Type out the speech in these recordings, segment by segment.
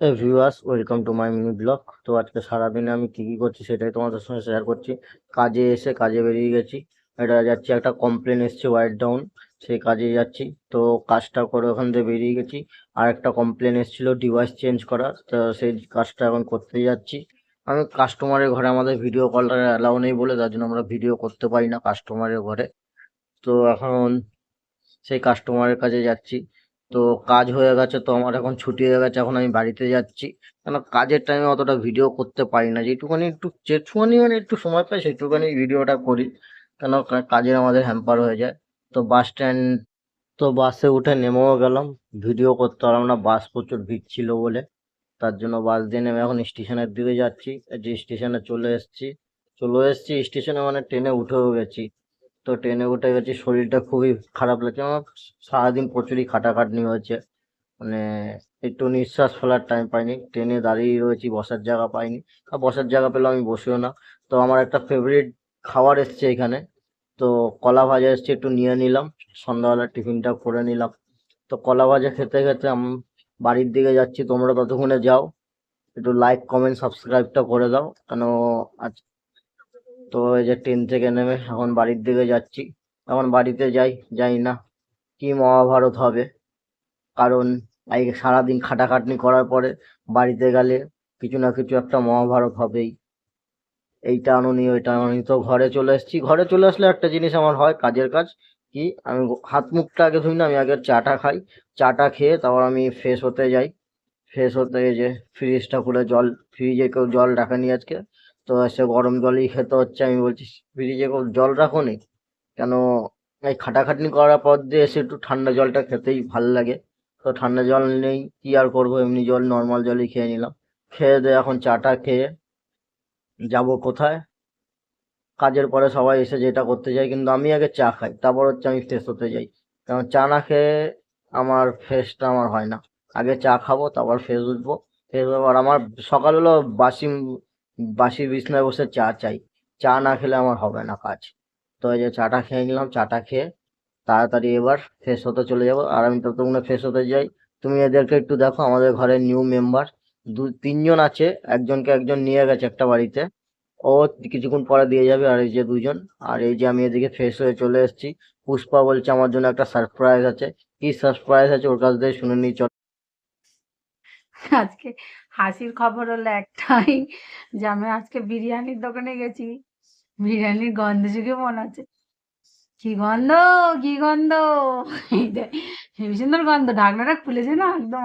Viewers welcome to my mini blog তো আজকে সারাদিনে আমি কী কী করছি সেটাই তোমাদের সঙ্গে শেয়ার করছি। কাজে এসে কাজে বেরিয়ে গেছি। এটা যাচ্ছি, একটা কমপ্লেন এসছে ওয়াইট ডাউন সেই কাজে যাচ্ছি। তো কাজটা করে ওখান থেকে বেরিয়ে গেছি। আর একটা কমপ্লেন এসেছিল ডিভাইস চেঞ্জ করা তো সেই কাজটা এখন করতে যাচ্ছি। আমি কাস্টমারের ঘরে আমাদের ভিডিও কলটা অ্যালাউ নেই বলে, তার জন্য আমরা ভিডিও করতে পারি না কাস্টমারের ঘরে। তো এখন সেই কাস্টমারের কাছে যাচ্ছি। তো কাজ হয়ে গেছে, তো আমার এখন ছুটি হয়ে গেছে, এখন আমি বাড়িতে যাচ্ছি। কেন কাজের টাইমে অতটা ভিডিও করতে পারি না যেটুকুনি একটু যেটুকুনি মানে একটু সময় পাই সেটুকুনি ভিডিওটা করি। কেন কাজের আমাদের হ্যাম্পার হয়ে যায়। তো বাস স্ট্যান্ড তো বাসে উঠে নেমেও গেলাম। ভিডিও করতে পারলাম না বাস প্রচুর ভিড় ছিল বলে। তার জন্য বাস দিয়ে নেমে এখন স্টেশনের দিকে যাচ্ছি। যে স্টেশনে চলে এসেছি চলে এসেছি স্টেশনে মানে ট্রেনে উঠেও গেছি। তো ট্রেনে উঠে গেছি, শরীরটা খুবই খারাপ লাগছে। আমার সারাদিন প্রচুরই খাটাখাটনি হয়েছে। মানে একটু নিঃশ্বাস ফেলার টাইম পাইনি। ট্রেনে দাঁড়িয়ে রয়েছি, বসার জায়গা পাইনি। আর বসার জায়গা পেলে আমি বসিও না। তো আমার একটা ফেভারিট খাবার এসছে এখানে। তো কলা ভাজা এসছে, একটু নিয়ে নিলাম। সন্ধ্যাবেলা টিফিনটা করে নিলাম। তো কলা ভাজা খেতে খেতে আমি, বাড়ির দিকে যাচ্ছি, তোমরা ততক্ষণে যাও। একটু লাইক কমেন্ট সাবস্ক্রাইবটা করে দাও। কেন আজ তো এই যে ট্রেন থেকে নেমে এখন বাড়ির দিকে যাচ্ছি। এখন বাড়িতে যাই যাই না কি মহাভারত হবে। কারণ এই সারাদিন খাটাখাটনি করার পরে বাড়িতে গেলে কিছু না কিছু একটা মহাভারত হবেই। এইটা আনুনি ওইটা আনুনি তো ঘরে চলে এসেছি। ঘরে চলে আসলে একটা জিনিস আমার হয়, কাজের কাজ কি? আমি হাত মুখটা আগে ধুই না, আমি আগে চাটা খাই। চাটা খেয়ে তারপর আমি ফ্রেশ হতে যাই। ফ্রেশ হতে যে ফ্রিজটা খুলে জল ফ্রিজে কেউ জল রাখেনি আজকে। তো সে গরম জলই খেতে হচ্ছে, আমি বলছি, ফ্রিজে জল রাখো নি? কেন? এই খাটাখাটনি করার পর দিয়ে এসে একটু ঠান্ডা জলটা খেতেই ভালো লাগে। তো ঠান্ডা জল নেই, কি আর করব? এমনি জল নর্মাল জলই খেয়ে নিলাম। খেয়ে দিয়ে এখন চাটা খেয়ে যাব কোথায়? কাজের পরে সবাই এসে যেটা করতে যায়, কিন্তু আমি আগে চা খাই, তারপর হচ্ছে আমি ফ্রেশ হতে যাই। কারণ চা না খেয়ে আমার ফ্রেশটা আমার হয় না। আগে চা খাব, তারপর ফ্রেশ উঠবো। ফ্রেশ হব আর আমার সকালবেলা বাসি বাসি বিছনায় বসে চা চাই। চা না খেলে আমার হবে না কাজ। তো এই যে চাটা খেয়ে নিলাম, চাটা খেয়ে তাড়াতাড়ি এবার ফ্রেশ হতে চলে যাব। আর আমি ততক্ষণে ফ্রেশ হতে যাই। তুমি এদেরকে একটু দেখো, আমাদের ঘরে নিউ মেম্বার দু, তিনজন আছে, একজনকে একজন নিয়ে গেছে একটা বাড়িতে। ও কিছুক্ষণ পরে দিয়ে যাবে আর এই যে দুজন। আর এই যে আমি এদিকে ফ্রেশ হয়ে চলে এসেছি। পুষ্পা বলছে আমার জন্য একটা সারপ্রাইজ আছে। কি সারপ্রাইজ আছে ওর কাছ থেকে শুনে নিই, চল। আজকে হাসির খবর হলো একটাই যে আমি আজকে বিরিয়ানির দোকানে গেছি। বিরিয়ানির গন্ধ শুকে মনে হচ্ছে কি গন্ধ কি গন্ধ? হেবি সুন্দর গন্ধ ঢাকনাটা খুলেছে না একদম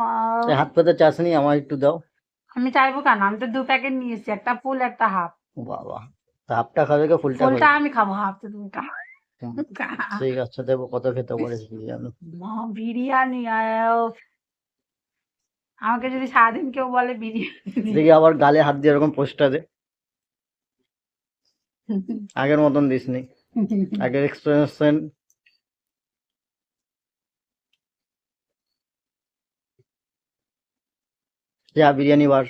হাত পাতে চাষ নেই আমার একটু দাও। আমি চাইব কেন? আমি তো দু প্যাকেট নিয়ে এসেছি একটা ফুল একটা হাফ। বাবা হাফটা খাবে কে? ফুলটা ফুলটা আমি খাব হাফ তুমি খাও। ঠিক আছে দেবো কত খেতে পারিস বিরিয়ানি মা বিরিয়ানি আমাকে যদি সারাদিন কেউ বলে বিরিয়ানি দেখি আবার গালে হাত দিয়ে এরকম দে। আগের মতন দিস নি। আগের এক্সপিরিয়েন্স যা বিরিয়ানি বার।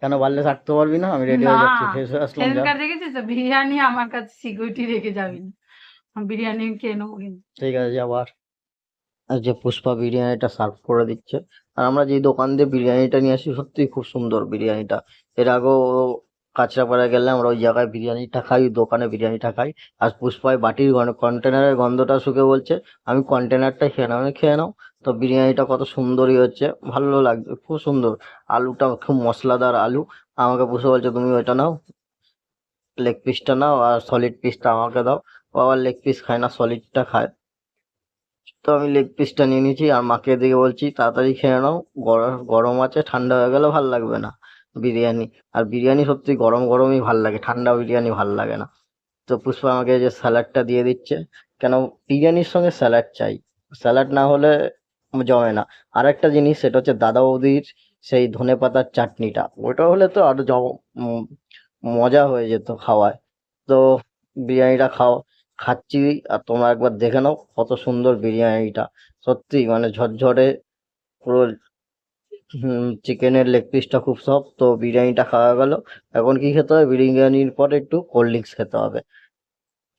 কেন বাড়লে থাকতে পারবি না? আমি রেডি হয়ে যাচ্ছি ফ্রেশ হয়ে আসলাম যা। দেখেছিস তো? বিরিয়ানি আমার কাছে সিকিউরিটি রেখে যাবি না। বিরিয়ানি খেয়ে নেব কিন্তু। ঠিক আছে যা বার। যে পুষ্পা বিরিয়ানিটা সার্ভ করে দিচ্ছে। আর আমরা যে দোকান দিয়ে বিরিয়ানিটা নিয়ে আসি, সত্যিই খুব সুন্দর বিরিয়ানিটা। এর আগেও কাঁচরাপাড়ায় গেলে আমরা ওই জায়গায় বিরিয়ানিটা খাই দোকানে বিরিয়ানিটা খাই। আর পুষ্পায় বাটির কন্টেনারের গন্ধটা শুকে বলছে, আমি কন্টেনারটা খেয়ে নাও খেয়ে নাও। তো বিরিয়ানিটা কত সুন্দরই হচ্ছে, ভালো লাগছে, খুব সুন্দর। আলুটা খুব মশলাদার আলু। আমাকে পুষে বলছে, তুমি ওইটা নাও লেগ পিসটা নাও আর সলিড পিসটা আমাকে দাও। ও আবার লেগ পিস খায় না সলিডটা খায়। তো আমি লেগ পিসটা নিয়ে নিয়েছি, আর মাকে দিকে বলছি, তাড়াতাড়ি খেয়ে নাও গরম গরম আছে, ঠান্ডা হয়ে গেলে ভালো লাগবে না বিরিয়ানি। আর বিরিয়ানি সত্যি গরম গরমই ভালো লাগে, ঠান্ডা বিরিয়ানি ভালো লাগে না। তো পুষ্পা আমাকে যে স্যালাডটা দিয়ে দিচ্ছে, কেন বিরিয়ানির সঙ্গে স্যালাড চাই? স্যালাড না হলে জমে না। আর একটা জিনিস, সেটা হচ্ছে দাদা বৌদির সেই ধনে পাতার চাটনিটা, ওটা হলে তো আরও মজা হয়ে যেত খাওয়ায়। তো বিরিয়ানিটা খাও। খাচ্ছি আর তোমরা একবার দেখে নাও কত সুন্দর বিরিয়ানিটা। সত্যি মানে ঝরঝরে পুরো চিকেনের লেগ পিসটা খুব সফট তো বিরিয়ানিটা খাওয়া গেল। এখন কি খেতে হবে? বিরিয়ানির পরে একটু কোল্ড ড্রিঙ্কস খেতে হবে।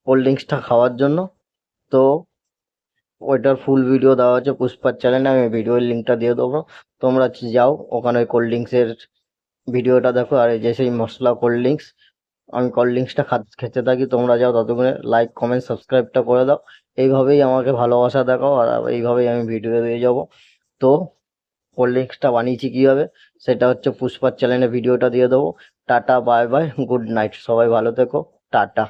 কোল্ড ড্রিঙ্কসটা খাওয়ার জন্য তো ওইটার ফুল ভিডিও দেওয়া আছে পুষ্পার চ্যানেলে আমি ভিডিওর লিঙ্কটা দিয়ে দেবো। তোমরা যাও, ওখানে কোল্ড ড্রিঙ্কসের ভিডিওটা দেখো, আর এই যে সেই মশলা কোল্ড ড্রিঙ্কস আমি কোল্ড ড্রিঙ্কসটা খেতে থাকি, তোমরা যাও ততক্ষণে লাইক কমেন্ট সাবস্ক্রাইবটা করে দাও। এইভাবেই আমাকে ভালোবাসা দেখাও আর এইভাবেই আমি ভিডিও দিয়ে যাব। তো কোল্ড ড্রিঙ্কসটা বানিয়েছি কীভাবে? সেটা হচ্ছে পুষ্পার চ্যানেলে ভিডিওটা দিয়ে দেবো। Tata bye bye good night সবাই ভালো থেকো, টাটা।